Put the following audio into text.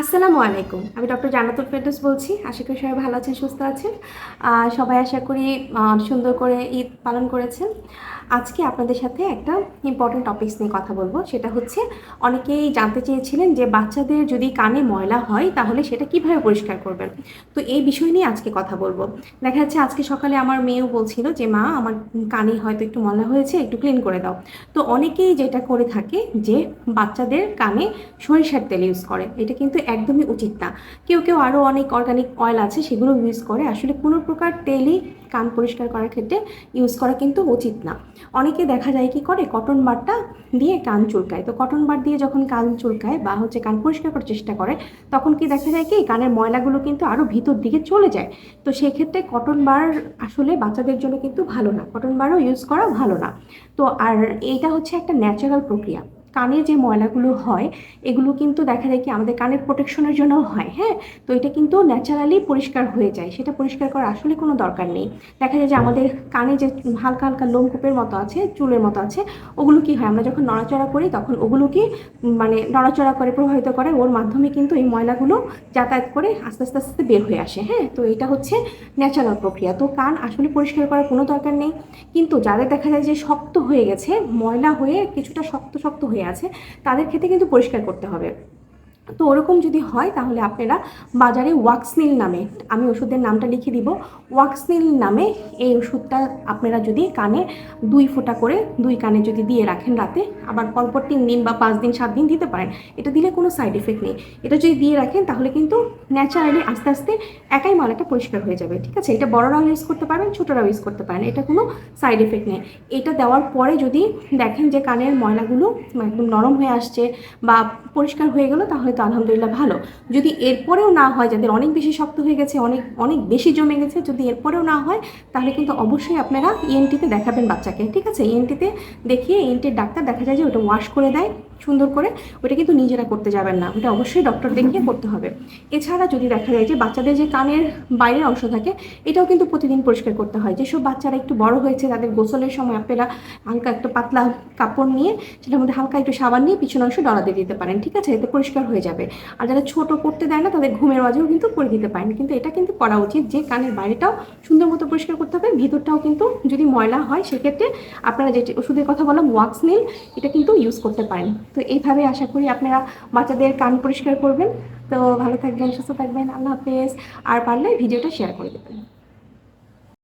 আসসালামু আলাইকুম। আমি ডক্টর জান্নাতুল ফেরদৌস বলছি। আশা করি সবাই ভালো আছেন, সুস্থ আছেন। সবাই আশা করি সুন্দর করে ঈদ পালন করেছেন। আজকে আপনাদের সাথে একটা ইম্পর্টেন্ট টপিকস নিয়ে কথা বলব। সেটা হচ্ছে, অনেকেই জানতে চেয়েছিলেন যে বাচ্চাদের যদি কানে ময়লা হয়, তাহলে সেটা কীভাবে পরিষ্কার করবেন? তো এই বিষয় নিয়ে আজকে কথা বলব। দেখা যাচ্ছে আজকে সকালে আমার মেয়েও বলছিল যে, মা, আমার কানে হয়তো একটু ময়লা হয়েছে, একটু ক্লিন করে দাও। তো অনেকেই যেটা করে থাকে যে, বাচ্চাদের কানে সরিষার তেল ইউজ করে। এটা কিন্তু একদমই উচিত না। কেউ কেউ আরও অনেক অর্গানিক অয়েল আছে সেগুলো ইউজ করে। আসলে কোনো প্রকার তেলই কান পরিষ্কার করার ক্ষেত্রে ইউজ করা কিন্তু উচিত না। অনেকে দেখা যায় কি করে কটন বারটা দিয়ে কান চুলকায়। তো কটন বার দিয়ে যখন কান চুলকায় বা হচ্ছে কান পরিষ্কার করার চেষ্টা করে, তখন কি দেখা যায় কি, কানের ময়লাগুলো কিন্তু আরও ভিতর দিকে চলে যায়। তো সেক্ষেত্রে কটন বার আসলে বাচ্চাদের জন্য কিন্তু ভালো না। কটন বারও ইউজ করা ভালো না। তো আর এইটা হচ্ছে একটা ন্যাচারাল প্রক্রিয়া। কানে যে ময়লাগুলো হয়, এগুলো কিন্তু দেখা যায় কি আমাদের কানের প্রোটেকশনের জন্য হয় হ্যাঁ? তো এটা কিন্তু ন্যাচারালি পরিষ্কার হয়ে যায়, সেটা পরিষ্কার করার আসলে কোনো দরকার নেই। দেখা যায় যে আমাদের কানে যে হালকা হালকা লোমকূপের মতো আছে, চুলের মতো আছে, ওগুলো কি হয়, আমরা যখন নড়াচড়া করি তখন ওগুলো কি মানে নড়াচড়া করে, প্রভাবিত করে, ওর মাধ্যমে কিন্তু এই ময়লাগুলো যাতায়াত করে আস্তে আস্তে আস্তে বের হয়ে আসে হ্যাঁ? তো এটা হচ্ছে ন্যাচারাল প্রক্রিয়া। তো কান আসলে পরিষ্কার করার কোনো দরকার নেই। কিন্তু যাদের দেখা যায় যে শক্ত হয়ে গেছে, ময়লা হয়ে কিছুটা শক্ত শক্ত হয়ে আছে তাদের ক্ষেত্রে কিন্তু পরিষ্কার করতে হবে। তো ওরকম যদি হয়, তাহলে আপনারা বাজারে ওয়াক্সনিল নামে, আমি ওষুধের নামটা লিখে দিব, ওয়াক্সনিল নামে এই ওষুধটা আপনারা যদি কানে দুই ফোঁটা করে, দুই কানে যদি দিয়ে রাখেন রাতে, আবার পরপর তিন দিন বা পাঁচ দিন, সাত দিন দিতে পারেন, এটা দিলে কোনো সাইড এফেক্ট নেই। এটা যদি দিয়ে রাখেন, তাহলে কিন্তু ন্যাচারালি আস্তে আস্তে একাই ময়লাটা পরিষ্কার হয়ে যাবে, ঠিক আছে? এটা বড়রাও ইউজ করতে পারবেন ছোটরাও ইউজ করতে পারেন, এটা কোনো সাইড এফেক্ট নেই। এটা দেওয়ার পরে যদি দেখেন যে কানের ময়লাগুলো একদম নরম হয়ে আসছে বা পরিষ্কার হয়ে গেলো তাহলে তো আলহামদুলিল্লাহ ভালো। যদি এরপরেও না হয়, যাদের অনেক বেশি শক্ত হয়ে গেছে, অনেক অনেক বেশি জমে গেছে, যদি এরপরেও না হয়, তাহলে কিন্তু অবশ্যই আপনারা ইএনটিতে দেখাবেন বাচ্চাকে, ঠিক আছে? ইএনটিতে দেখিয়ে ইএনটির ডাক্তার দেখা যায় যে ওটা ওয়াশ করে দেয়। সুন্দর করে ওটা কিন্তু নিজেরা করতে যাবেন না। ওটা অবশ্যই ডক্টর দেখিয়ে করতে হবে। এছাড়া যদি দেখা যায় যে বাচ্চাদের যে কানের বাইরের অংশ থাকে, এটাও কিন্তু প্রতিদিন পরিষ্কার করতে হয়। যেসব বাচ্চারা একটু বড় হয়েছে, তাদের গোসলের সময় আপনারা হালকা একটা পাতলা কাপড় নিয়ে, সেটার মধ্যে হালকা একটু সাবান নিয়ে পিছন অংশ ডলা দিয়ে দিতে পারেন, ঠিক আছে? এতে পরিষ্কার হয়ে যাবে। আর যারা ছোট করতে দেয় না, তাদের ঘুমের মাঝেও কিন্তু করে দিতে পারেন। কিন্তু এটা কিন্তু করা উচিত যে কানের বাইরেটাও সুন্দর মতো পরিষ্কার করতে হবে, ভিতরটাও কিন্তু যদি ময়লা হয়, সেক্ষেত্রে আপনারা যেটি ওষুধের কথা বললাম ওয়াক্স নীল এটা কিন্তু ইউজ করতে পারেন। তো এইভাবে আশা করি আপনারা বাচ্চাদের কান পরিষ্কার করবেন। তো ভালো থাকবেন, সুস্থ থাকবেন, আল্লাহ হাফেজ। আর পারলে ভিডিওটা শেয়ার করে দেবেন।